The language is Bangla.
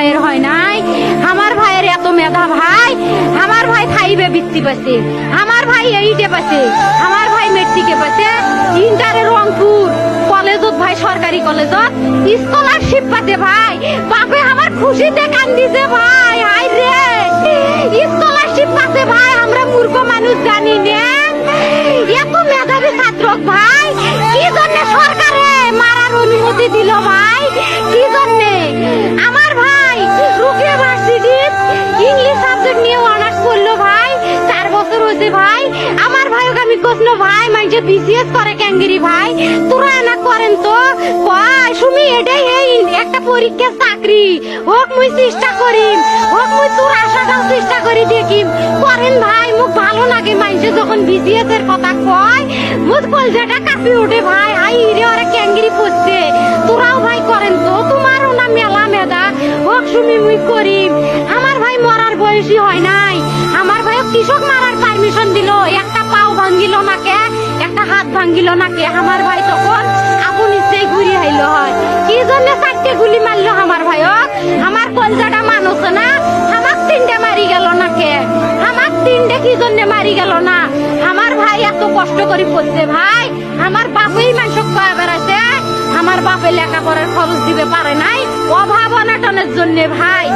ভাইয়ের হয় নাই। আমার ভাইয়ের এত মেধা ভাই, আমার ভাই ফাইভে বৃত্তি পাচ্ছে আমার ভাই এইটে পাচ্ছে আমার ভাই মেট্রিকে পাচ্ছে ইন্টারে রংপুর কলেজত ভাই, সরকারি কলেজত। স্কলারশিপ পাতে ভাই। বাপে আমার খুশিতে কান্দিছে ভাই। হাই রে। স্কলারশিপ পাচ্ছে ভাই। আমরা মূর্খ মানুষ জানি না। এত মেধাবী ছাত্র ভাই। কি জন্য সরকারে মারার অনুমতি দিল ভাই? কি হয়েছে ভাই, আমার ভাইও আমি কৃষ্ণ ভাই মানে বিসিএস করে ক্যাঙ্গিরি, ভাই, তোরা না করেন তো, কয়, সুমি, এটাই এই একটা পরীক্ষার চাকরি। হোক, মুই চেষ্টা করিম, হোক, মুই তোর আশাটাও চেষ্টা করি দেখিম। করেন, ভাই, মুখ ভালো লাগে মানুষে যখন বিসিএস এর কথা কয়, মুখ কলজাটা কাঁপি ওঠে, ভাই, হাই রে ওরা ক্যাঙ্গিরি পড়ছে। তোরাও ভাই করেন তো, তোমারও না মেলা মেধা হোক, সুমি, মুই করিম। আমার ভাই মরার বয়সী হয় নাই। ভাই কৃষক মারার পারমিশন দিল। একটা পাও ভাঙ্গিল নাকে, একটা হাত ভাঙ্গিল নাকে। আমার ভাই তখন আপন ইচ্ছেই ঘুরি আইলো হয়। কি জন্য চারটে গুলি মারলো আমার ভাইক আমার কলজাটা মানুষ না। আমার তিনটে মারি গেল নাকে। আমার তিনটে কি জন্য মারি গেল না? আমার ভাই এত কষ্ট করে পড়ছে ভাই। আমার বাপেই মানুষ কয়ে বেড়াইছে। আমার বাপে লেখাপড়ার খরচ দিবে পারে নাই। অভাব অনাটনের জন্য ভাই।